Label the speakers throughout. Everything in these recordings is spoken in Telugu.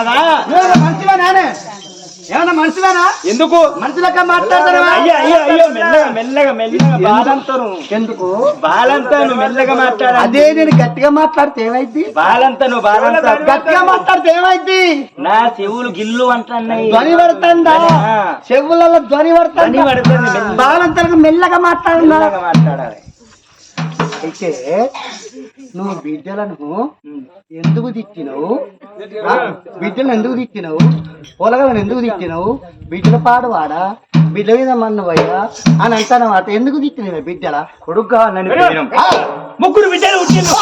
Speaker 1: కాదా
Speaker 2: ఏమన్నా మనిషివేనా?
Speaker 1: ఎందుకు?
Speaker 2: మాట్లాడతావా
Speaker 1: అయ్యో అయ్యో అయ్యో మెల్లగా మెల్లగా మెల్లగా బాలంతను.
Speaker 2: ఎందుకు?
Speaker 1: బాలంతను మెల్లగా మాట్లాడాలి.
Speaker 2: అదే నేను గట్టిగా మాట్లాడితే ఏమైంది
Speaker 1: బాలంతను బాలంత
Speaker 2: గట్టిగా మాట్లాడితే ఏమైంది
Speaker 1: నా చెవులు గిల్లు అంటున్నాయి.
Speaker 2: ధ్వని పడుతుందా. చెవులలో ధ్వని పడుతుంది?
Speaker 1: మెల్లగా.
Speaker 2: మాట్లాడినా
Speaker 1: మెల్లగా మాట్లాడాలి.
Speaker 2: అయితే నువ్వు బిడ్డలను ఎందుకు తిట్టినవు? బిడ్డలను ఎందుకు తిట్టినవు? పొలగలను ఎందుకు తిట్టినవు? బిడ్డల పాడవాడా? బిడ్డ మీద మన్నవయ్యా అని అంటానమాట ఎందుకు తిట్టినవే బిడ్డల?
Speaker 1: కొడుకు కావాలని. ముగ్గురు బిడ్డలు పుట్టిండ్రు.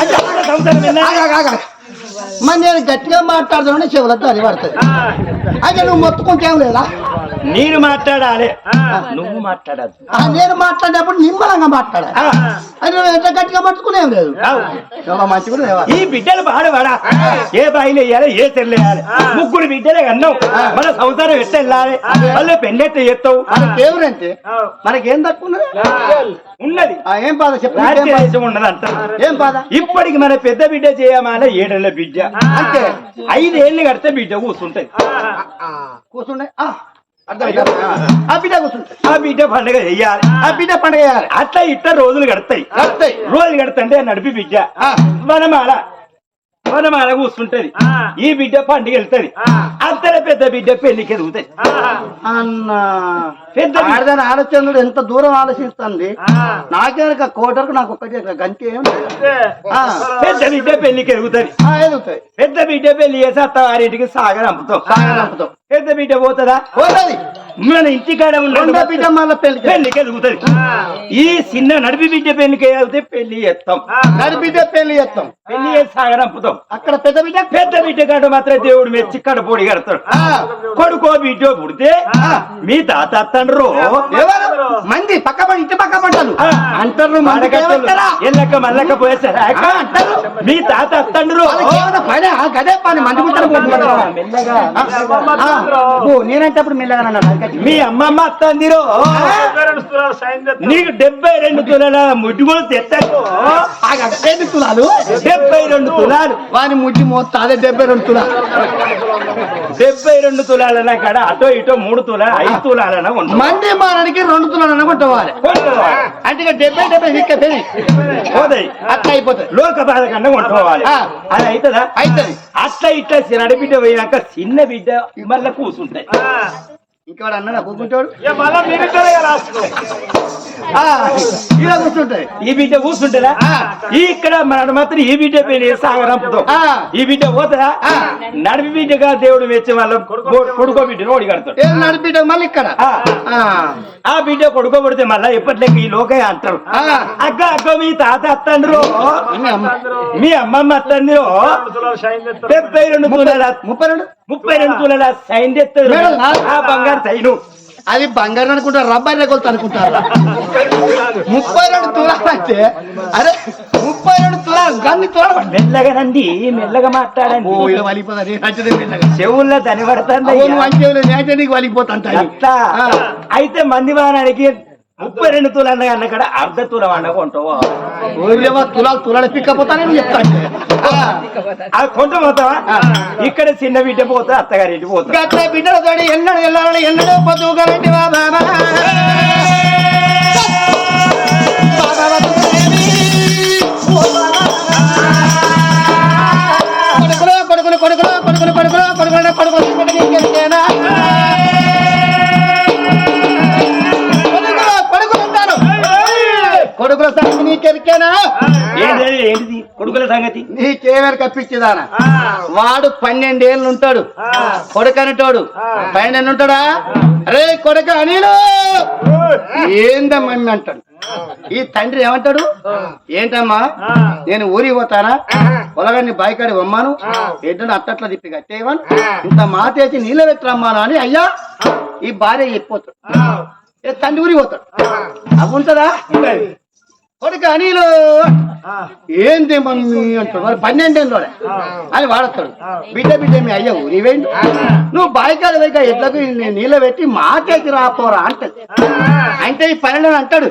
Speaker 1: అయ్యో, సంవత్సరం విన్నా?
Speaker 2: మరి నేను గట్టిగా మాట్లాడుతున్నా చెవులతో అది పడుతుంది. అయితే నువ్వు మొత్తుకుంటేం లేదా?
Speaker 1: నేను మాట్లాడాలి. నువ్వు మాట్లాడద్దు
Speaker 2: ఆ, నేను మాట్లాడేటప్పుడు నిమ్మలంగా మాట్లాడాలి. అది నువ్వు ఎంత గట్టిగా పట్టుకునేం లేదు. మంచి కూడా
Speaker 1: ఈ బిడ్డలు పాడవాడా ఏ బాయిలు వేయాలి ఏ తెల్లు వేయాలి? ముగ్గురు బిడ్డలే అన్నావు మన సంసారం ఎట్ట వెళ్ళాలి? వాళ్ళు పెన్నెట్ట చేస్తావు?
Speaker 2: మనకి ఎవరంటే మనకేం తక్కువ ఉన్నది? ఏం బాధ చెప్పు ఏం బాధ?
Speaker 1: రాజ్యదేశం ఉండదు అంటారు
Speaker 2: ఏం బాధ?
Speaker 1: ఇప్పటికి మన పెద్ద బిడ్డ చేయమాల ఏడేళ్ళ బిడ్డ.
Speaker 2: అంతే
Speaker 1: ఐదేళ్ళు కడితే బిడ్డ కూర్చుంటది
Speaker 2: కూర్చుండే. ఆ, బిడ్డ కూర్చుంటే
Speaker 1: ఆ బిడ్డ పండుగ చెయ్యాలి
Speaker 2: ఆ. బిడ్డ పండుగ చేయాలి.
Speaker 1: అట్లా ఇట్లా రోజులు గడతాయి
Speaker 2: వస్తాయి.
Speaker 1: రోజులు గడతంటే నడిపి బిడ్డ
Speaker 2: ఆ.
Speaker 1: వనమాల వనమాల కూర్చుంటది ఈ బిడ్డ పండుగ వెళ్తది అంతలో పెద్ద బిడ్డ పెళ్ళికి ఎదుగుతాయి
Speaker 2: అన్న
Speaker 1: పెద్ద
Speaker 2: ఆడదాని ఆలోచనలు ఎంత దూరం ఆలోచిస్తుంది? నాకే ఒక కోటరకు నాకు ఒక్కటి గంటే
Speaker 1: పెద్ద బిడ్డ పెళ్ళికి ఎదుగుతుంది.
Speaker 2: ఎదుగుతాయి
Speaker 1: పెద్ద బిడ్డ పెళ్ళి చేసి అత్తవారింటికి సాగర్ అమ్ముతాం
Speaker 2: సాగర్ అమ్ముతాం.
Speaker 1: పెద్ద బిడ్డ పోతుందా?
Speaker 2: పోతుంది.
Speaker 1: మన ఇంటికాడ
Speaker 2: బిడ్డ మళ్ళీ పెళ్ళి
Speaker 1: పెళ్ళికి ఎదుగుతుంది ఈ చిన్న నడిపి బిడ్డ పెళ్ళికి ఎదిగితే పెళ్ళి చేస్తాం.
Speaker 2: నడి బిడ్డ పెళ్ళి చేస్తాం.
Speaker 1: పెళ్ళి చేసి సాగర్ అమ్ముతాం
Speaker 2: అక్కడ పెద్ద బిడ్డ?
Speaker 1: పెద్ద బిడ్డ కంటే మాత్రం దేవుడు మెచ్చి కడపోడి కడతాడు.
Speaker 2: ఆ,
Speaker 1: కొడుకో బిడ్డో పుడితే మీ తాత
Speaker 2: ఎవరు? మంది పక్క పడి ఇంటి పక్క
Speaker 1: ఆ.
Speaker 2: అంటారు
Speaker 1: పోయేసారాక
Speaker 2: ఆ, అంటారు.
Speaker 1: మీ తాత అత్తండ్రు
Speaker 2: పని? గదే పని. మంది ముట్టలు పోతున్నారు. నేనంటే అప్పుడు మెల్లగా గట్టి.
Speaker 1: మీ అమ్మమ్మ అత్తందిరో నీకు డెబ్బై రెండు తులాల ముడ్డుగులు తెస్తాను
Speaker 2: ఆగ, ఎన్ని తులాలు?
Speaker 1: డెబ్బై రెండు తులాలు.
Speaker 2: వాని ముట్టి మోస్తా అదే డెబ్బై రెండు తులాలు.
Speaker 1: డెబ్బై రెండు తులాలన కాడ అటో ఇటో మూడు తులాలు ఐదు తులాలన ఉంటుంది
Speaker 2: మంది మాననికి రెండు తులాలు అనుకుంటావాలి అంటే డెబ్బై డెబ్బై ఇక్క పెని
Speaker 1: పోతాయి.
Speaker 2: అట్లా అయిపోతుంది
Speaker 1: లోక బాధ కన్నా కొంటుకోవాలి
Speaker 2: ఆ.
Speaker 1: అది అవుతుందా
Speaker 2: అవుతుంది
Speaker 1: అట్లా ఇట్లా చిన్నడి బిడ్డ పోయినాక చిన్న బిడ్డ మళ్ళా కూర్చుంటాయి
Speaker 2: ఇంకోటి అన్నాడు? కూర్చుంటాడు? ఆ, ఇలా కూర్చుంటాయి.
Speaker 1: ఈ బిడ్డ. ఈ ఇక్కడ మన మాత్రం ఈ బిడ్డ పెళ్ళి సాగరంపుతాం
Speaker 2: ఆ.
Speaker 1: ఈ బిడ్డ పోతుందా?
Speaker 2: ఆ.
Speaker 1: నడిపి బిడ్డగా దేవుడు మెచ్చి వాళ్ళ. కొడుకో బిడ్డ. ఓడి కడతాడు.
Speaker 2: ఏం నడిపిట మళ్ళీ ఇక్కడ.
Speaker 1: ఆ. బిడ్డ కొడుకో పడితే మళ్ళా ఎప్పట్లేక ఈ లోకయ్య అంటారు. అక్క అక్క మీ తాత అత్తండ్రు?
Speaker 2: మీ అమ్మ.
Speaker 1: మీ అమ్మమ్మ అత్తండ్రు? డెబ్బై రెండు
Speaker 2: ముప్పై రెండు?
Speaker 1: ముప్పై రెండు తులాల సైన్ తెస్తారు ఆ బంగారు సైను.
Speaker 2: అది బంగారం అనుకుంటారు రబ్బాయి రేగొలుతా అనుకుంటారు? ముప్పై రెండు తులాలు అంటే అరే ముప్పై రెండు తులాలు గన్ని తులాలు.
Speaker 1: మెల్లగా రండి మెల్లగా మాట్లాడండి.
Speaker 2: ఓ ఇలా వలిపోతుంది నచ్చదే మెల్లగా.
Speaker 1: చెవుల్లో తని పడుతుంది
Speaker 2: నేచే నీకు వలిపోతా
Speaker 1: అయితే మంది వానానికి ముప్పై రెండు తులాలు అన్న కాడ అర్ధ తులం అన్న కొంటావా
Speaker 2: తులాలు తులాలు పిక్కపోతానని చెప్తాను
Speaker 1: ఆ కొంట పోతావా ఇక్కడ చిన్న బిడ్డ పోతా అత్తగారింటి పోతా
Speaker 2: గట్ల బిడ్డలు తోడి ఎన్నడు వెళ్ళాలని ఎన్నడూ వా బాబా. కొడుకులు కొడుకులు కొడుకులు కొడుకులు కొడుకులు కొడుకులు కొడుకులు? కొడుకులు కొడుకుల సంగతి నీకెరికేనా
Speaker 1: ఏంటిది? కొడుకుల సంగతి?
Speaker 2: నీకేమని కప్పించేదానా వాడు పన్నెండేళ్ళు ఉంటాడు. కొడుకనిటోడు పైన ఉంటాడా? అరే కొడుక అనిలు! ఏందమ్మా అంటాడు? ఈ తండ్రి ఏమంటాడు? ఏంటమ్మా? నేను ఊరి పోతానా? పొలగాన్ని బాయికాడి వమ్మాను ఏంటంటే అట్టట్లా తిప్పి కట్టేయమని? ఇంత మాట వేసి నీళ్ళ పెట్టరమ్మాను అని? అయ్యా ఈ భార్య చెప్పిపోతాడు. ఏ తండ్రి ఊరి పోతాడు. అవి ఉంటుందా. కొడుక అనిలు. ఏంది మమ్మీ అంటాడు మరి పన్నెండేళ్ళు అని వాడతాడు బిడ్డ బిడ్డ మీ అయ్య ఊరివేండి నువ్వు బాయికాడ వైక ఎట్లకు నేను నీళ్ళ పెట్టి మా చేతి రాపోరా అంటది అంటే ఈ పన్నెండు అంటాడు.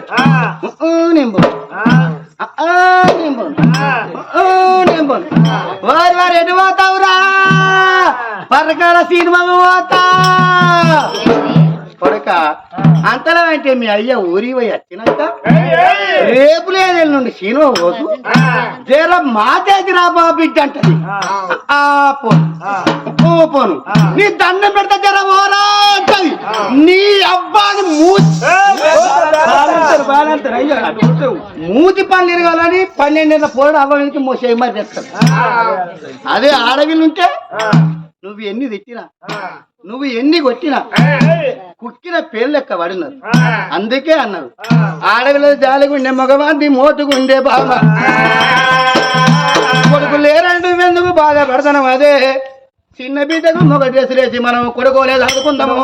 Speaker 2: వారి వారు ఎటు పోతావురా? పరకాల సినిమా పోతా. కొడుక. అంతలో అంటే మీ అయ్య ఊరి పోయి వచ్చినాక రేపు నుండి సినిమా పోతూ జర మాతేకి రా బాబిడ్డ అంటది. పోను. నీ దండం పెడతా జర అంటది. నీ అబ్బాని మూతి పనులు ఇరగాలని పన్నెండేళ్ళ పోరాడు అవ్వడానికి మోసే మరి చేస్తాడు అదే ఆడవిలు ఉంటే నువ్వు ఎన్ని తిట్టినా? నువ్వు ఎన్ని కొట్టినా కుక్కిన పేర్లు లెక్క పడినారు. అందుకే అన్నారు. ఆడవిలో జాలిగుండే మగవాంది మోటుగుండే బాబా కొడుకు లేరండు ఎందుకు బాగా పడతాను అదే. చిన్న బిడ్డకు మొగ డ్రెస్ వేసి మనం కొడుకోలేదు అనుకుందాము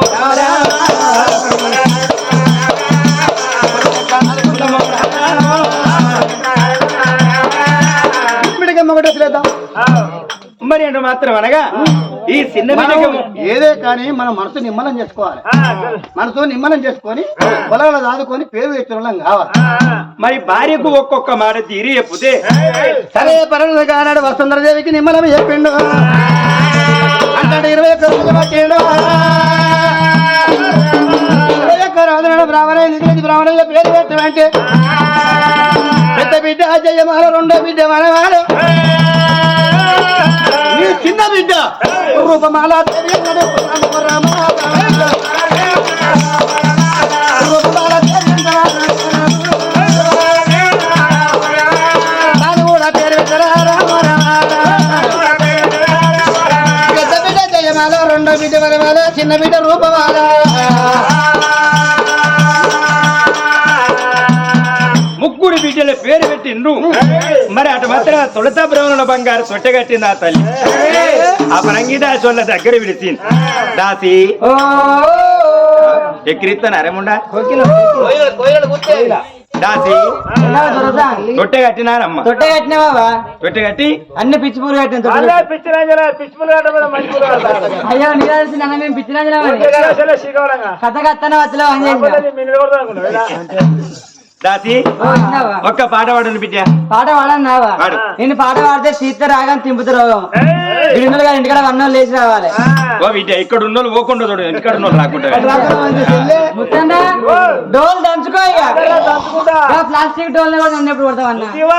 Speaker 2: బిడ్డకి మొగ డ్రెస్
Speaker 1: మరి అంటే మాత్రం అనగా ఈ చిన్న
Speaker 2: మనం
Speaker 1: బిడ్డకు
Speaker 2: ఏదే కానీ మన మనసు నిమ్మలం చేసుకోవాలి. మనసు నిమ్మలం చేసుకొని పొలాలు దాదుకొని పేరు వ్యక్తులం కావాలి.
Speaker 1: మరి భార్యకు ఒక్కొక్క మాట తీరి చెప్పుతే?
Speaker 2: సరే పర్వాలేదు కానాడు వసుంధరదేవికి నిమ్మలం చెప్పిండు. అంటాడు ఇరవై పట్టిండు. బ్రాహ్మణుల పేరు పెట్టమంటే. పెద్ద బిడ్డ జయమాల రెండో బిడ్డ మనవాడు బిడ్డ. జయమాల రెండో బిడ్డ వరమాల చిన్న బిడ్డ రూపమాల.
Speaker 1: ముగ్గురు బిడ్డల పేరు పెట్టిండ్రు. మరి అటు మాత్రం తొలత బ్రహ్మణ బంగారు తొట్టగట్టింది ఆ తల్లి. ఆ పరంగిదాసి వాళ్ళ దగ్గర విడిచింది. దాసి. ఎక్కిరిస్తాను అరేముండా. దాసి. తొట్టె కట్టినారమ్మ.
Speaker 3: తొట్ట కట్టినావా?
Speaker 1: తొట్టె కట్టి.
Speaker 3: అన్ని పిచ్చి పూలు కట్టిన. అయ్యో మేము. కథ కత్తన వచ్చలో
Speaker 1: దాసి ఒక్క పాట పాడను బిడ్డ.
Speaker 3: పాట పాడన్నావా?
Speaker 1: పాడు.
Speaker 3: నేను పాట పాడితే సీత రాగం తింపుతు రోగం.
Speaker 4: ఏయ్!
Speaker 3: గిడిమలు గారు ఇంటికాడ వన్నోళ్ళు లేచి రావాలి.
Speaker 4: ఆ.
Speaker 1: ఓ బిడ్డ ఇక్కడ ఉన్నోళ్ళు పోకుండా చూడు ఇక్కడ ఉన్నోళ్ళు రాకుండా.
Speaker 3: ముత్తండా డోల్ దంచుకో ఇక. ప్లాస్టిక్ డోల్ కూడా నన్ను ఎప్పుడు కొడతావు అన్న?
Speaker 4: శివ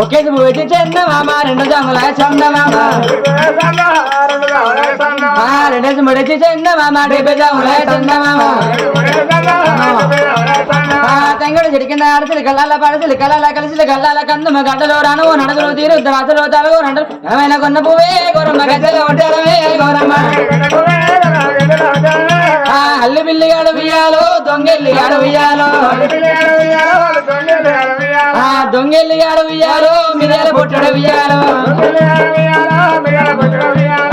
Speaker 3: ఒకే వచ్చి చంద మామ రెండు జముల చంద మామ ఆ రెండు ముడిచి చంద మామ డెబ్బై జముల చంద మామ ఆ తెంగడు ఆడసిలి కల్లాల పడసిలి కల్లాల కలిసి కల్లాల కందుమ గడ్డలో రాను నడదులు తీరు రాసులు తలుగు నడలు ఏమైనా కొన్న పువ్వే గోరమ్మ గద్దెలో ఉంటారవే గోరమ్మ. ఆ అల్లి బిల్లి గాడు ఉయ్యాలో దొంగెల్లి ఉయ్యాలో దొంగెల్లి ఉయ్యాలో మిరియాల పొట్టడు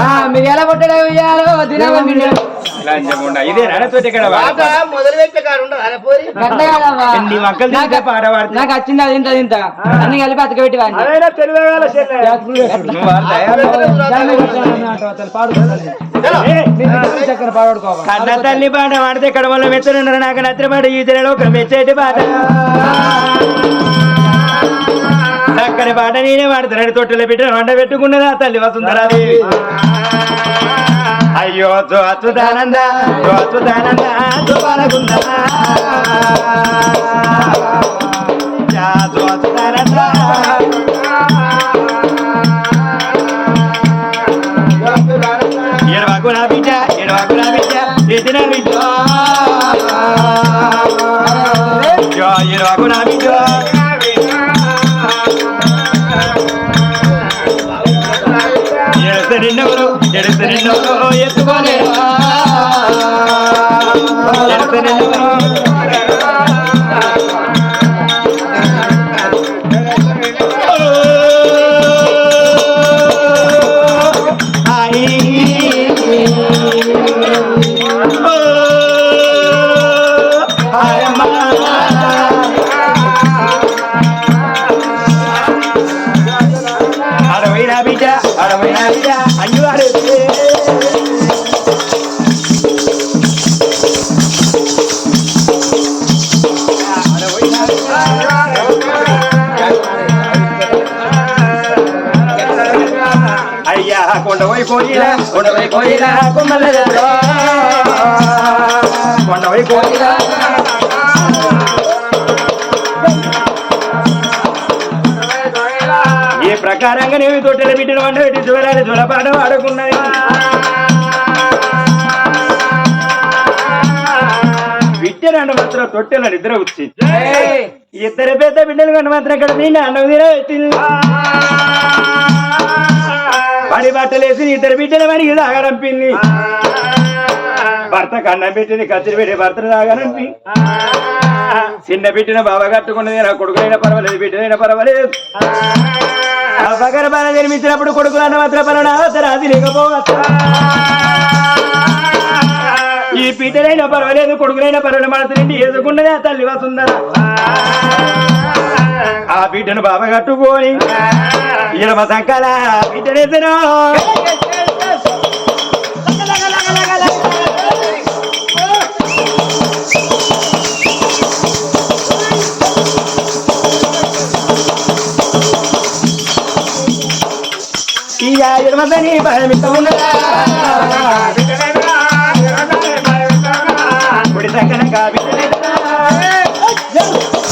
Speaker 3: ఆ మిరియాల పొట్టడు ఉయ్యాలో దినవ నాకు- వచ్చింది అది ఇంత ఇంత అన్ని కలిపి అతకబెట్టి?
Speaker 1: కన్న తల్లి పాట పాడితే ఇక్కడ వల్ల మెచ్చనున్నారు నాకు నచ్చిన పాట ఈ తెరలో ఒక మెచ్చేటి పాట. చక్కని పాట నేనే పాడుతున్నాడు తొట్టెలో పెట్టి వండ పెట్టుకున్నది ఆ తల్లి వసుంధరాదేవి అయ్యో జో అచ్యుతానంద జో అచ్యుతానంద జో బాలగుంద. జా జో అచ్యుతానంద. ఎడవాకు బిడ్డ ఎడవాకు నా బిడ్డ ఎదిన బిడ్డ? ఎత్తుకోలేరు కొండవై కోయిలా కొండవై కోయిలా కొమ్మల కొండవై కోయిలా ఈ ప్రకారంగా నేను తొట్టెల బిడ్డలు వంట పెట్టి చూడాలి జులపాట ఆడుకున్నది. బిడ్డలు మాత్రం తొట్టెల నిద్ర వచ్చింది. ఇద్దరు పెద్ద బిడ్డలు కన్నా మాత్రం ఇక్కడ తిని అన్నం తిన పెట్టింది పడి బట్టలేసి ఇద్దరు బిడ్డలు వాడికి తాగడంపింది భర్త కన్నం పెట్టింది కత్తిరి పెట్టి భర్తను తాగనంపి చిన్న బిడ్డన బాబా కట్టుకున్నది నా కొడుకులైనా పర్వాలేదు బిడ్డలైనా పర్వాలేదు. ఆ. పగర బాల జన్మించినప్పుడు కొడుకులన్న మాత్రం పరణ రాజు లేకపోవచ్చు? ఈ బిడ్డలైనా పర్వాలేదు కొడుకులైనా పర్వాలేదు ఎదుకున్నది ఆ తల్లి వసుందర ఆ బిడ్డను బాబా కట్టుకొని ఇరవ సంకల బిడ్డనేసిన ఇక ఇరవదని భయమిత ఉన్నదా? కుడి సంకల బిడ్డనేసరా కుడికని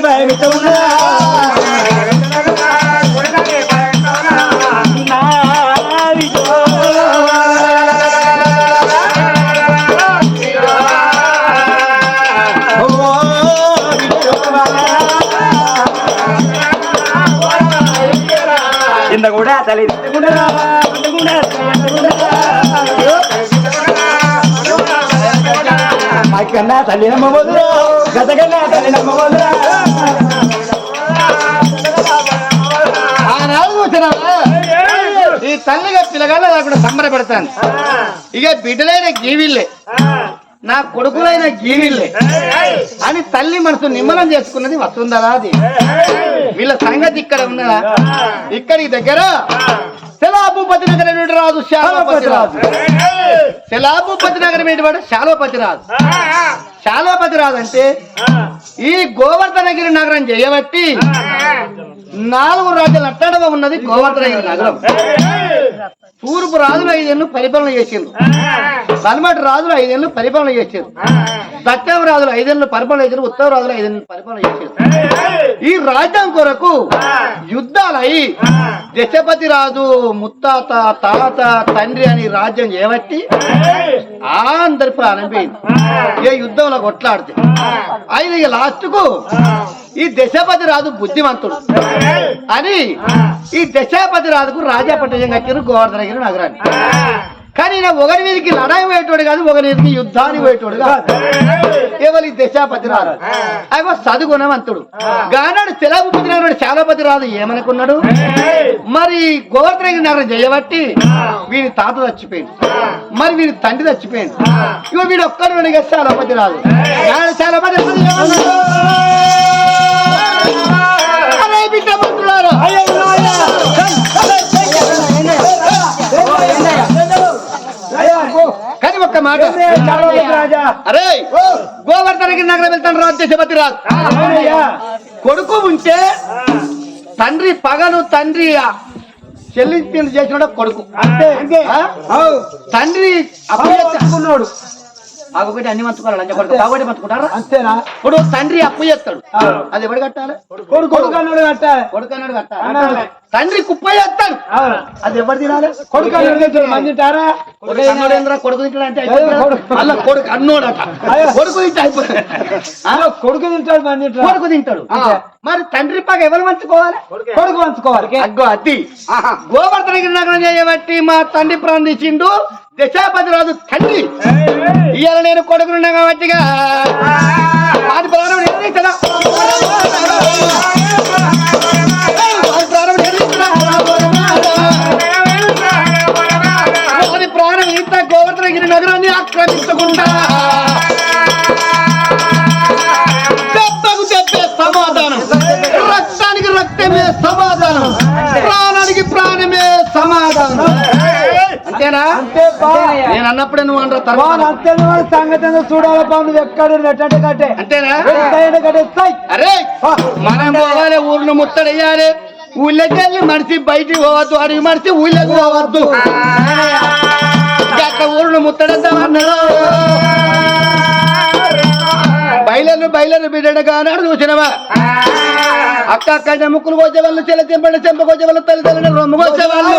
Speaker 1: భయమిత ఉన్నదా కూడా తల్లి కన్నా తల్లి నమ్మబోదురా గత కన్నా తల్లి నమ్మబోదురా
Speaker 2: ఆనాడు చూసినావా? ఈ తల్లిగా పిల్లగాళ్ళ లేకుండా సంబరపడతాను ఇక బిడ్డలైన గీవిల్లే నా కొడుకులైన గీవిల్లే అని తల్లి మనసు నిమ్మలం చేసుకున్నది వస్తుందరా అది వీళ్ళ సంగతి ఇక్కడ ఉన్నదా? ఇక్కడికి దగ్గర శిలాభూపతి నగరం రాజు శాలోపతి రాజు శిలాభూపతి నగరం ఏంటి వాడు? శాలోపతి రాజు శాలోపతి రాజు అంటే ఈ గోవర్ధనగిరి నగరం చేయబట్టి నాలుగు రాజ్యాల అట్టడవ ఉన్నది గోవర్ధనగిరి నగరం. తూర్పు రాజులు ఐదేళ్ళు పరిపాలన చేసిండ్రు. పల్మటి రాజులు ఐదేళ్ళు పరిపాలన చేశారు దక్షిణ రాజులు ఐదేళ్ళు పరిపాలన చేశారు ఉత్తర రాజులు ఐదేళ్ళు పరిపాలన చేశారు ఈ రాజ్యం కొరకు యుద్ధాలు అయి దశపతి రాజు ముత్తాత తాత తండ్రి అని రాజ్యం చేయబట్టి అందరి ప్రాణం పోయింది ఏ యుద్ధంలో కొట్లాడితే. ఆయన ఇక లాస్ట్కు ఈ దశాపతి రాజు బుద్ధిమంతుడు. అని ఈ దశాపతి రాజుకు రాజా పట్టణం కట్టారు గోవర్ధనగిరి నగరాన్ని. కానీ ఈయన ఒకరి మీదకి లడాయి పోయేటోడు కాదు ఒకరి మీదకి యుద్ధానికి పోయేటోడు కాదు. కేవలం ఈ దశాపతి రాదు అవి సదుగుణవంతుడు. గానాడు శిలాభూపతి నాడు శాలాపతి రాదు ఏమనుకున్నాడు? మరి గోవర్ధనగిరి నగరం చేయబట్టి వీని తాత చచ్చిపోయింది. మరి వీని తండ్రి చచ్చిపోయింది. ఇగో వీడు ఒక్కడు వెనక శాలాపతి రాదు శాలాపతి అరే గోవర్ధనగిరి నగరం వెళ్తాను రాజు దశపతి రాజు. కొడుకు ఉంటే తండ్రి పగలు తండ్రి చెల్లింపులు చేసిన కొడుకు.
Speaker 1: అంతే అంతే.
Speaker 2: ఆ? తండ్రి అప్పగించుకున్నాడు ఆగొకటి అన్ని మంచుకోవాలి లంచ కొడుకు. బాగొట్టి మంచుకుంటారా
Speaker 4: అంతేనా?
Speaker 2: ఇప్పుడు తండ్రి అప్పు చేస్తాడు. అది ఎవడు కట్టాలి?
Speaker 4: కొడుకు కొడుకు అన్నాడు కట్టాలి.
Speaker 2: కొడుకు అన్నాడు కట్టాలి. తండ్రి కుప్ప చేస్తాడు.
Speaker 4: అవును.
Speaker 2: అది ఎవరు తినాలి?
Speaker 4: కొడుకు మంది తింటారా?
Speaker 2: కొడుకు ఏందిరా, కొడుకు?
Speaker 4: కొడుకు.
Speaker 2: మళ్ళా కొడుకు అన్నోడట తింటే
Speaker 4: తింటాడు మంది
Speaker 2: కొడుకు తింటాడు. మరి తండ్రి పాక ఎవరు మంచుకోవాలి
Speaker 4: కొడుకు. పంచుకోవాలి
Speaker 2: అగ్గో అతి గోవర్ధనగిరి నగరం చేయబట్టి మా తండ్రి ప్రాణించిండు దశాపతి రాజు తండ్రి ఇవాళ నేను కొడుకున్నా కాబట్టిగా. ప్రాణం ఆక్రమించకుండా దెబ్బకు దెబ్బే సమాధానం. రక్తానికి రక్తమే సమాధానం. ప్రాణానికి ప్రాణమే సమాధానం. అంతేనా. నేను అన్నప్పుడే నువ్వు అంటారు తర్వాత
Speaker 4: అంతే సంగతి చూడాలి బా నువ్వు ఎక్కడ నెట్టంటే కట్టే.
Speaker 2: అంతేనా?
Speaker 4: కట్టే.
Speaker 2: అరే మనం పోవాలి ఊరిని ముట్టడయ్యాలి ఊళ్ళకి వెళ్ళి మనిషి బయటికి పోవద్దు అడిగి మనిషి ఊళ్ళకి పోవద్దు? గట్ల ఊరును ముట్టడద్దాం అన్నాడు బయలను బయలు బిడ్డగా అన్నాడు చూసినవా? అక్క అక్క ముక్కులు కోసే వాళ్ళు చెల్ల చెంపడి చెంప కోసే వాళ్ళు తల్లి రొమ్ము కోసే వాళ్ళు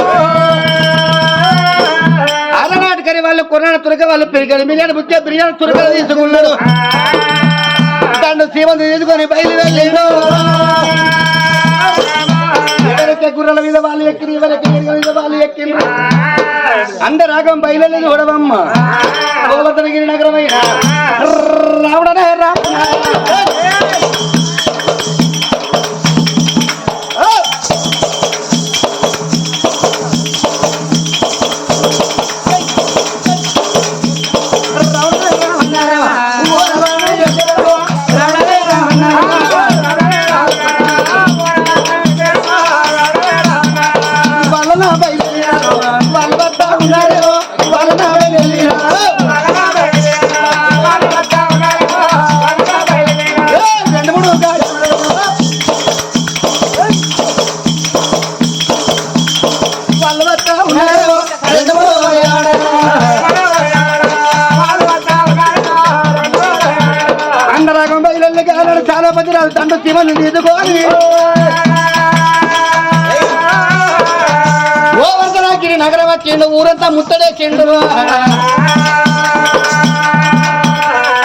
Speaker 2: అలనాటికని వాళ్ళు కొన్నాడు తురక వాళ్ళు పెరిగారు. బిర్యానీ బుక్కే బిర్యానీ తురకలు తీసుకున్నారు తను సీమంతి తీసుకొని బయలు ఎక్కే గుర్రల మీద వాళ్ళు ఎక్కిరి ఎవరైతే మీద వాళ్ళు ఎక్కిరి అందరు రాగం బయలు చూడవమ్మ గోవర్ధనగిరి నగరమైన. రావడనే రా వాళ్ళ ఊరంతా ముత్తడేసిండు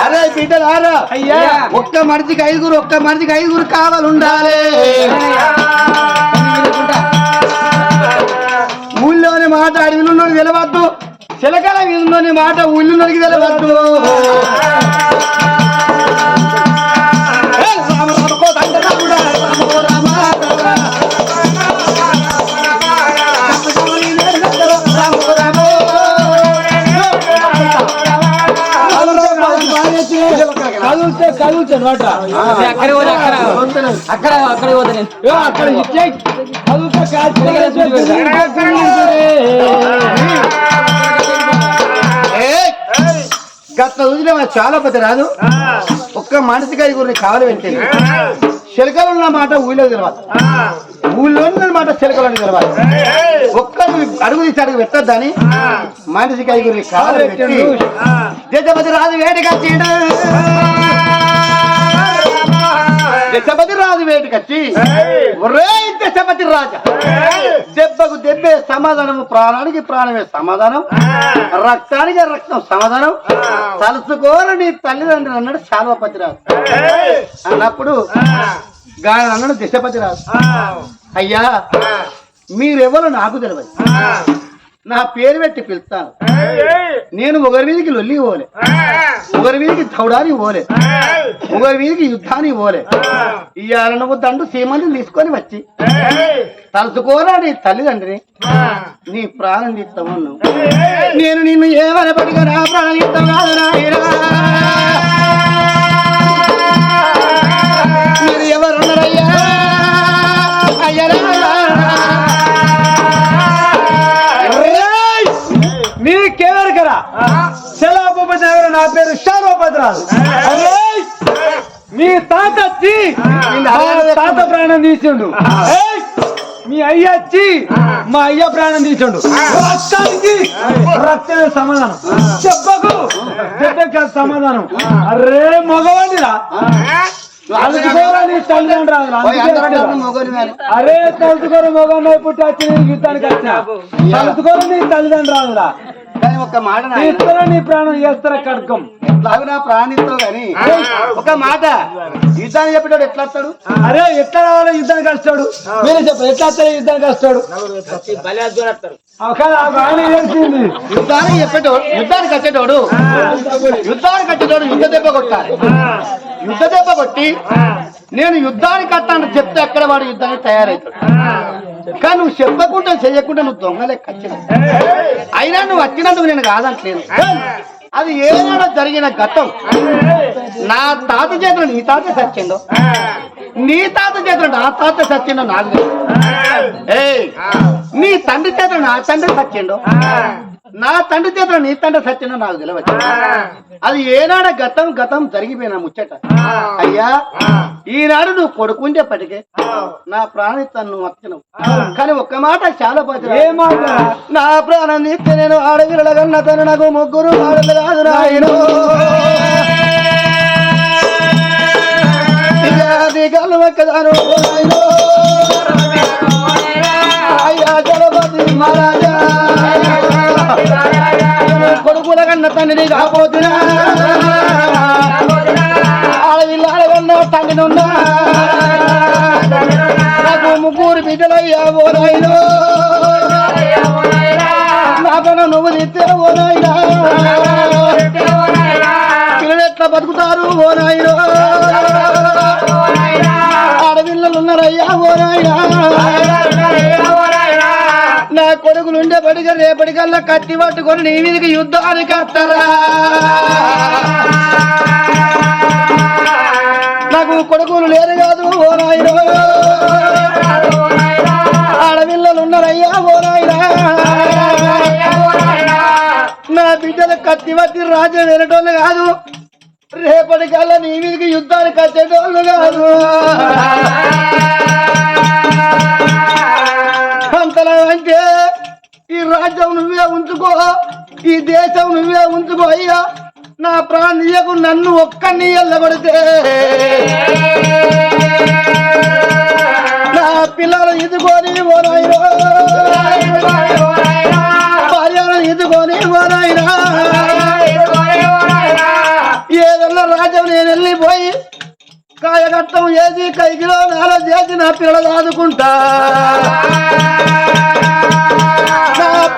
Speaker 2: అరే బిడ్డలారా
Speaker 4: అయ్యా.
Speaker 2: ఒక్క మనిషికి ఐదుగురు ఒక్క మనిషికి ఐదుగురు కావాలి ఉండాలి ఊళ్ళోని మాట అడవిలోని తెలవద్దు. చిలకల వీధిలోని మాట ఊళ్ళోనికి తెలవద్దు.
Speaker 4: వాట
Speaker 3: అక్కడ పోతే అక్కడ. అక్కడ అక్కడ పోతే నేను.
Speaker 2: ఏయ్! గట్ల చూసిన చాలా పెద్ద రాదు. ఒక్క మనిషికి ఐదుగురిని కావాలి వెంటే చిలకలు ఉన్న మాట ఊళ్ళో తెలవాలి. ఊళ్ళో ఉన్న మాట చిలకలు తెలవాలి. ఒక్కరు అడుగు తీసి అడుగు పెట్టద్దని మనిషికి ఐదుగురిని కావాలి పెట్టి. జగపతి రాజు వేటకొచ్చిండు దశపతి రాజు వేటకొచ్చి ఒరేయ్ దశపతి రాజా. దెబ్బకు దెబ్బే సమాధానము ప్రాణానికి ప్రాణమే సమాధానం రక్తానికి రక్తం సమాధానం తలుసుకోరు నీ తల్లిదండ్రులు అన్నాడు శాల్వపతి రాజు. అన్నప్పుడు గాయన అన్నాడు దశపతి రాజు. అయ్యా మీరెవరు నాకు తెలియదు నా పేరు పెట్టి పిలుస్తాను. నేను ఒకరి మీదకి లొల్లి పోలే. ఒకరి మీదకి దౌడానికి పోలే. ఒకరి మీదకి యుద్ధానికి పోలే. ఇవాళ నువ్వు దండు సీమంతి తీసుకొని వచ్చి. తలుచుకోరా నీ తల్లిదండ్రిని. నీ ప్రాణం తీస్తామన్నావు నేను నిన్ను ఏమని పడిగా నా ప్రాణం
Speaker 4: ఇస్తాను ఎవరు నా పేరు అరే మీ తాత వచ్చి తాత ప్రాణం తీసిండు! మీ అయ్య వచ్చి మా అయ్య ప్రాణం తీసాడు. రక్తానికి రక్తమే సమాధానం. చెప్పకు. చెప్పక సమాధానం. అరే మగవాడిరా. అరే తలుచుకోరు మగవాడిని పుట్టి వచ్చి యుద్ధానికి వచ్చిన. తలుచుకోరు నీ తల్లిదండ్రులు
Speaker 2: కానీ ఒక్క మాట.
Speaker 4: తీస్తారా నీ ప్రాణం చేస్తారా కడకం
Speaker 2: ఎట్లాగూ నా ప్రాణితో గాని ఒక మాట. యుద్ధాన్ని చెప్పేటోడు ఎట్లా వస్తాడు
Speaker 4: అరే ఎట్లా రావాలో? యుద్ధానికి వస్తాడు. మీరే చెప్పండి ఎట్లా వస్తాడు యుద్ధానికి వస్తాడు. ఒక తెలిసింది
Speaker 2: యుద్ధానికి చెప్పేటోడు యుద్ధానికి వచ్చేటోడు యుద్ధానికి వచ్చేటోడు యుద్ధ దెబ్బ కొట్టాలి. యుద్ధ దెబ్బ కొట్టి నేను యుద్ధానికి కట్టాను చెప్తే ఎక్కడ వాడు యుద్ధానికి తయారవుతాడు కానీ నువ్వు చెప్పకుండా చేయకుండా నువ్వు దొంగ లెక్క వచ్చినావు. అయినా నువ్వు వచ్చినందుకు నేను కాదంటలేను అది ఏనాడో జరిగిన గతం నా తాత చేతులు నీ తాత సచ్చిందో నీ తాత చేతులు నా తాత సచ్చిందో నాకు. ఏయ్. నీ తండ్రి చేతులు నా తండ్రి సచ్చిండో నా తండ్రి చేతులు నీ తండ్రి సచ్చిండో నాకు తెలియదు అది ఏనాడ గతం గతం జరిగిపోయిన ముచ్చట. అయ్యా ఈనాడు నువ్వు కొడుకుండేప్పటికే నా ప్రాణిస్తాను నువ్వు వచ్చినవు కానీ ఒక్క మాట చాలా బాధ
Speaker 4: ఏ మాట?
Speaker 2: నా ప్రాణం ఇస్తే నేను ఆడవిరలగన్న తను నాకు ముగ్గురు ఆడలు కాదు నాయను. అయ్యా మహారాజా. తండ్రి కన్న తండ్రిని కాపోతున్నా ఆడవిల్లాల తండ్రిని ఉన్నా నాకు ముగ్గురు బిడ్డలయ్యా ఓ నాయనో. నా నువ్వు తిత్తే ఓ పిల్లలు ఎట్లా బతుకుతారు ఓ ఆడపిల్లలు ఉన్నారయ్యా ఓ నా కొడుకులు ఉండే పడిగా రేపటికల్లా కత్తి పట్టుకొని నీ మీదకి యుద్ధానికి వస్తారా నాకు కొడుకులు లేరు కాదు ఓ నాయన. ఆడపిల్లలు ఉన్నారయ్యా ఓ నాయన. నా బిడ్డలు కత్తి పట్టి రాజ్యం వినటోళ్ళు కాదు. రేపటికల్లా నీ మీదకి యుద్ధానికి వచ్చేటోళ్ళు కాదు. రాజ్యం నువ్వే ఉంచుకో. ఈ దేశం నువ్వే ఉంచుకో అయ్యా. నా ప్రాణీయకు నన్ను ఒక్కడిని ఎల్లగొడితే నా పిల్లలు ఇదిగోని ఓ నాయనా. భార్యను ఇదుకొని ఓ నాయనా. ఏదన్నా రాజ్యం నేను వెళ్ళిపోయి కాయగట్టం ఏది కైకిలో నేల చేసి నా పిల్లలు ఆదుకుంటా.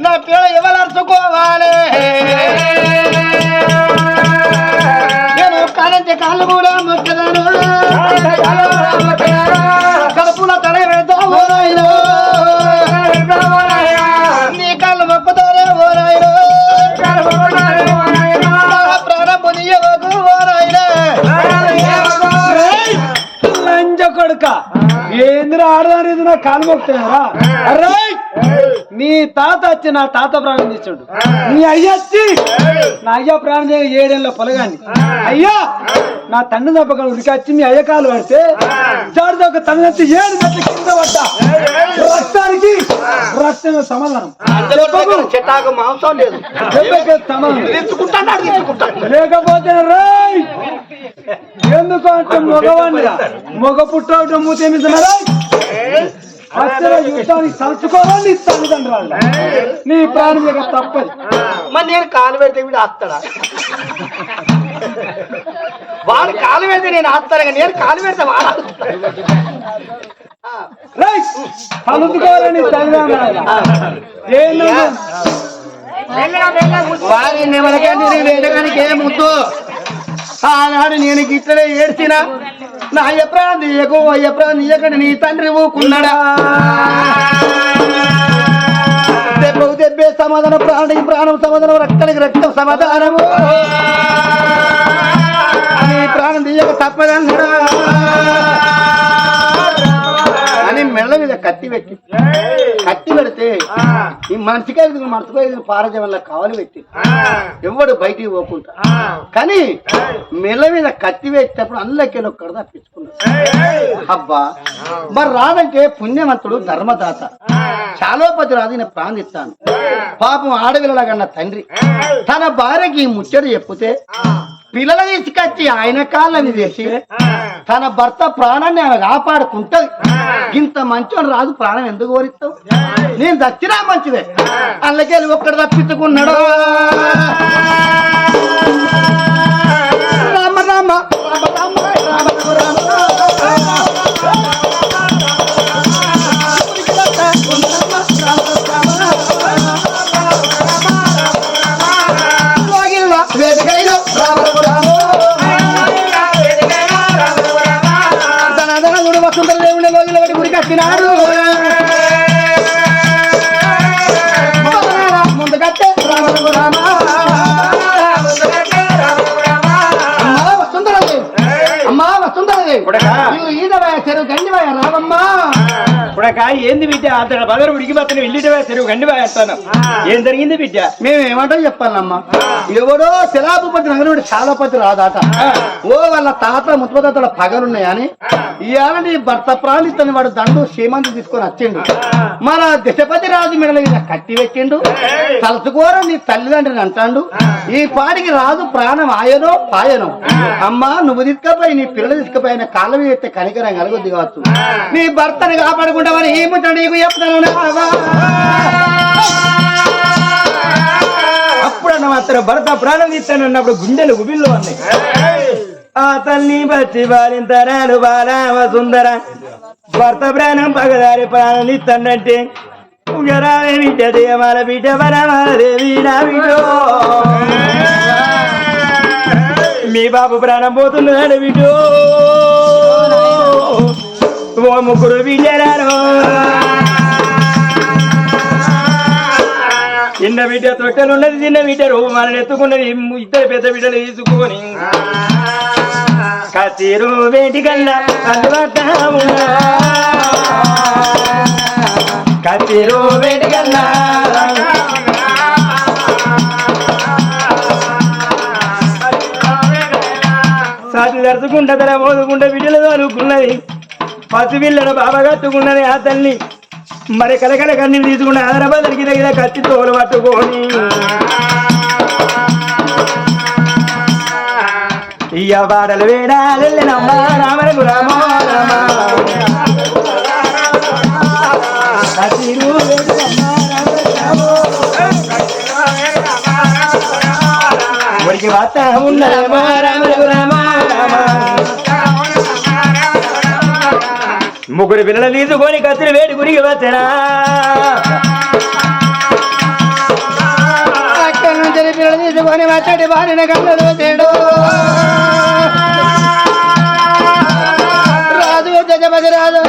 Speaker 2: నా పిల్ల ఇవ్వలర్చుకోవాలి నేను కాలంటే కాళ్ళు కూడా మొక్కదాను కడుపులో తల పెడతా నీ కాళ్ళు మొక్కుతారే ఓ
Speaker 4: కొడుక. ఏందిరా ఆడదాని ఇది నా కాలు మొక్కుతున్నారా అరే నీ తాత వచ్చి నా తాత ప్రాణం తీసాడు నీ అయ్య వచ్చి నా అయ్య ప్రాణం చేయ ఏడేళ్ళ పొలగాన్ని. అయ్యా నా తండ్రి ఉరికి వచ్చి మీ అయ్య కాలు పడితే చాడు ఒక తండ్రి వచ్చి ఏడు గంటల కింద పడ్డా. రక్తానికి రక్తమే సమాధానం. లేకపోతే రేయ్! ఎందుకు అంటే మగవాణ్ణిగా మగ పుట్టవటం మూతేమిస్తున్నారా అసలు యుద్ధానికి తలుచుకోవాలని తల్లిదండ్రులు నీ ప్రాణం ఇక తప్పదు.
Speaker 2: మరి నేను కాలు పెడితే వీడు ఆస్తాడా? వాడు కాలు పెడితే నేను ఆస్తాను కానీ నేను కాలు పెడితే వాడు
Speaker 4: తలుచుకోవాలని తల్లిదండ్రులు
Speaker 2: వారి నెమలకంటే ఏం ముద్దు? ఆనాడు నేను గిట్లనే ఏడ్చిన నా అయ్య ప్రాణం తీయకు అయ్య ప్రాణం నీ తండ్రి ఊకున్నాడా? దెబ్బకు దెబ్బే సమాధానం ప్రాణికి ప్రాణం సమాధానం రక్తానికి రక్తం సమాధానము. ప్రాణం తీయక తప్పదన్నాడా మెళ్ళ మీద కత్తి పెట్టి కత్తి పెడితే ఈ మనిషికి ఐదుగురు పారజవల్ల కావాలి పెట్టి ఎవడు బయటికి పోకుండా కానీ మెల్ల మీద కత్తి పెట్టేటప్పుడు అందులోకి ఒక్కడ తప్పించుకున్నాడు అబ్బా! మరి రాదంటే పుణ్యవంతుడు ధర్మదాత. చాలోపతి రాదు ఈయన ప్రాణిస్తాను పాపం ఆడవిల్లల కన్న తండ్రి తన భార్యకి ముచ్చట చెప్పుతే పిల్లల తీసుకొచ్చి ఆయన కాళ్ళని చేసి తన భర్త ప్రాణాన్ని ఆమె కాపాడుకుంటది. ఇంత మంచోడు రాదు ప్రాణం ఎందుకు కోరిస్తావు నేను దచ్చినా మంచిదే. అందుకే ఒక్కడ తప్పించుకున్నాడు. సుందర దేవుని లోగిల వాడి
Speaker 1: ఇప్పుడక ఏంది బిడ్డ అంత బదరు ఉడికి బతను వెళ్ళిట వేస్తారు గండి వేస్తాను. ఏం జరిగింది బిడ్డ
Speaker 2: మేము ఏమంటో చెప్పాలమ్మా ఎవడో శిలాభూపతి నగరుడు శాలపతి రాదాట. ఓ వాళ్ళ తాత ముత్పతాతల పగలున్నాయని ఇవాళ నీ భర్త ప్రాణిస్తని వాడు దండు శ్రీమంతి తీసుకొని వచ్చిండు. మన దశపతి రాజు మెడల మీద కట్టి పెట్టిండు. తలుచుకోర నీ తల్లిదండ్రిని అంటాండు. ఈ పాడికి రాజు ప్రాణం ఆయనో పాయనో? అమ్మా నువ్వు తీసుకపోయి నీ పిల్లలు తీసుకపోయి ఆయన కాళ్ళ మీద ఎత్తే కనికరం కలగొద్ది కావచ్చు. నీ భర్తని కాపాడుకుంటామని ఈ ముచ్చట నీకు చెప్తాను
Speaker 1: అప్పుడు మాత్రం భర్త ప్రాణం తీస్తాను అన్నప్పుడు గుండెలు గుబిల్లో ఉన్నాయి. ఆ తల్లి బచ్చి బాలింతరాలు బాలావ సుందర. భర్త ప్రాణం పగదారి ప్రాణం ఇస్తానంటే ఉగరావే బిడ్డ దేవాల బిడ్డ వరమాల దేవి నా బిడ్డో. మీ బాబు ప్రాణం పోతున్నాడు బిడ్డో. ముగ్గురు బిడ్డరారు చిన్న బిడ్డ తొట్టెలున్నది చిన్న బిడ్డ మన ఎత్తుకున్నది ఇద్దరు పెద్ద బిడ్డలు తీసుకొని కత్తిరు వేటి కన్నా అందుబాటాము వేటి కన్నా సాటి నడుచుకుంటా తర మోదుకుంటా బిడ్డలు తోలుకున్నది పసి పిల్లడు బాబా ఆ తల్లి. మరి కలకల కన్నీళ్ళు తీసుకున్న ఆదరబాదరికి దగ్గర కత్తి తోలు పట్టుకొని. ఇయ్య పాటలు వేడాలెల్లనమ్మ రామరకు రామ రామ. కత్తిరు వేడుకమ్మ వార్త రామరకు రామ రామ. ముగ్గురు పిల్లలు తీసుకొని కత్తిరి వేడి గురికి వచ్చరా
Speaker 2: తీసుకొని వచ్చాడు బారిన కళ్ళు వచ్చాడు రాజు గజపతి రాజు.